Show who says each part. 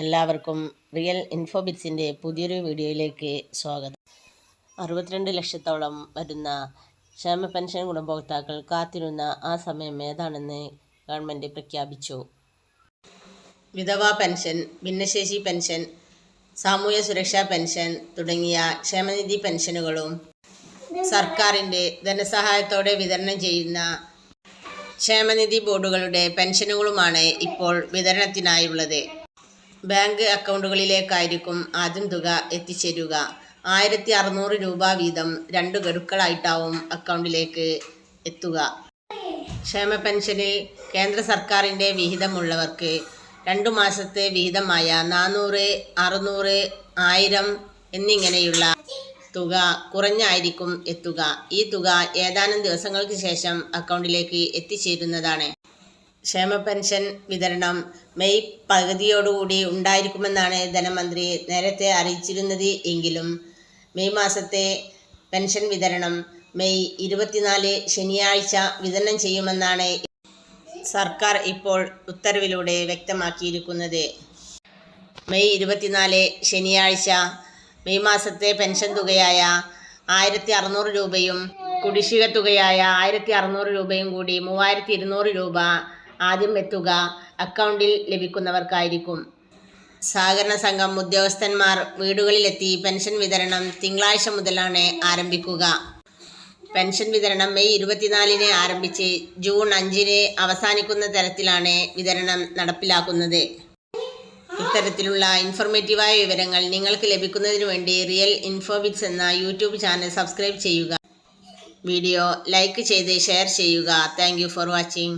Speaker 1: എല്ലാവർക്കും റിയൽ ഇൻഫോബിറ്റ്സിന്റെ പുതിയൊരു വീഡിയോയിലേക്ക് സ്വാഗതം. അറുപത്തിരണ്ട് ലക്ഷത്തോളം വരുന്ന ക്ഷേമ പെൻഷൻ ഗുണഭോക്താക്കൾ കാത്തിരുന്ന ആ സമയം ഏതാണെന്ന് ഗവൺമെന്റ് പ്രഖ്യാപിച്ചു. വിധവാ പെൻഷൻ ഭിന്നശേഷി പെൻഷൻ സാമൂഹ്യ സുരക്ഷാ പെൻഷൻ തുടങ്ങിയ ക്ഷേമനിധി പെൻഷനുകളും സർക്കാരിന്റെ ധനസഹായത്തോടെ വിതരണം ചെയ്യുന്ന ക്ഷേമനിധി ബോർഡുകളുടെ പെൻഷനുകളുമാണ് ഇപ്പോൾ വിതരണത്തിനായുള്ളത്. ബാങ്ക് അക്കൗണ്ടുകളിലേക്കായിരിക്കും ആദ്യം തുക എത്തിച്ചേരുക. ആയിരത്തി അറുന്നൂറ് രൂപ വീതം രണ്ട് ഗഡുക്കളായിട്ടാവും അക്കൗണ്ടിലേക്ക് എത്തുക. ക്ഷേമ പെൻഷനിൽ കേന്ദ്ര സർക്കാരിന്റെ വിഹിതമുള്ളവർക്ക് രണ്ടു മാസത്തെ വിഹിതമായ നാനൂറ് അറുന്നൂറ് ആയിരം എന്നിങ്ങനെയുള്ള തുക കുറഞ്ഞായിരിക്കും എത്തുക. ഈ തുക ഏതാനും ദിവസങ്ങൾക്ക് ശേഷം അക്കൗണ്ടിലേക്ക് എത്തിച്ചേരുന്നതാണ്. ക്ഷേമ പെൻഷൻ വിതരണം മെയ് പകുതിയോടുകൂടി ഉണ്ടായിരിക്കുമെന്നാണ് ധനമന്ത്രി നേരത്തെ അറിയിച്ചിരുന്നത് എങ്കിലും മെയ് മാസത്തെ പെൻഷൻ വിതരണം മെയ് ഇരുപത്തിനാല് ശനിയാഴ്ച വിതരണം ചെയ്യുമെന്നാണ് സർക്കാർ ഇപ്പോൾ ഉത്തരവിലൂടെ വ്യക്തമാക്കിയിരിക്കുന്നത്. മെയ് ഇരുപത്തിനാല് ശനിയാഴ്ച മെയ് മാസത്തെ പെൻഷൻ തുകയായ ആയിരത്തി അറുന്നൂറ് രൂപയും കുടിശ്ശിക തുകയായ ആയിരത്തി അറുന്നൂറ് രൂപയും കൂടി മൂവായിരത്തി ഇരുന്നൂറ് രൂപ ആദ്യം എത്തുക അക്കൗണ്ടിൽ ലഭിക്കുന്നവർക്കായിരിക്കും. സഹകരണ സംഘം ഉദ്യോഗസ്ഥന്മാർ വീടുകളിലെത്തി പെൻഷൻ വിതരണം തിങ്കളാഴ്ച മുതലാണ് ആരംഭിക്കുക. പെൻഷൻ വിതരണം മെയ് ഇരുപത്തിനാലിന് ആരംഭിച്ച് ജൂൺ അഞ്ചിന് അവസാനിക്കുന്ന തരത്തിലാണ് വിതരണം നടപ്പിലാക്കുന്നത്. ഇത്തരത്തിലുള്ള ഇൻഫോർമേറ്റീവായ വിവരങ്ങൾ നിങ്ങൾക്ക് ലഭിക്കുന്നതിന് വേണ്ടി റിയൽ ഇൻഫോബിറ്റ്സ് എന്ന യൂട്യൂബ് ചാനൽ സബ്സ്ക്രൈബ് ചെയ്യുക. വീഡിയോ ലൈക്ക് ചെയ്ത് ഷെയർ ചെയ്യുക. Thank for watching.